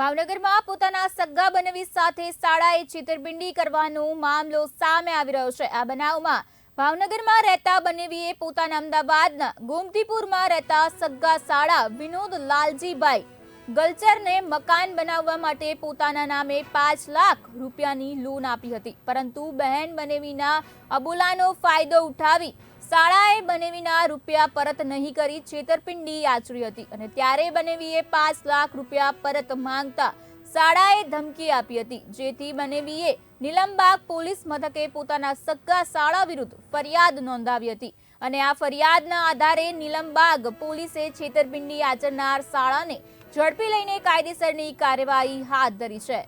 ભાવનગરમાં પોતાના સગા બનાવી સાથે શાળાએ છેતરપિંડી કરવાનો મામલો સામે આવી રહ્યો છે. આ બનાવમાં ભાવનગરમાં રહેતા બનેવીએ પોતાના અમદાવાદના ગોમતીપુરમાં રહેતા સગા શાળા વિનોદ લાલજીભાઈ ગલચરને મકાન બનાવવા માટે પોતાના નામે પાંચ લાખ રૂપિયાની લોન આપી હતી. પરંતુ બહેન બનેવીના અબોલાનો ફાયદો ઉઠાવી શાળાએ બનેવીના રૂપિયા પરત નહીં કરી છેતરપિંડી આચરી હતી અને ત્યારે બનેવીએ પાંચ લાખ રૂપિયા પરત માંગતા શાળાએ ધમકી આપી હતી. જેથી બનેવીએ નીલમબાગ પોલીસ મથકે પોતાના સગા શાળા વિરુદ્ધ ફરિયાદ નોંધાવી હતી અને આ ફરિયાદના આધારે નીલમબાગ પોલીસે છેતરપિંડી આચરનાર શાળાને ઝડપી લઈને કાયદેસરની કાર્યવાહી હાથ ધરી છે.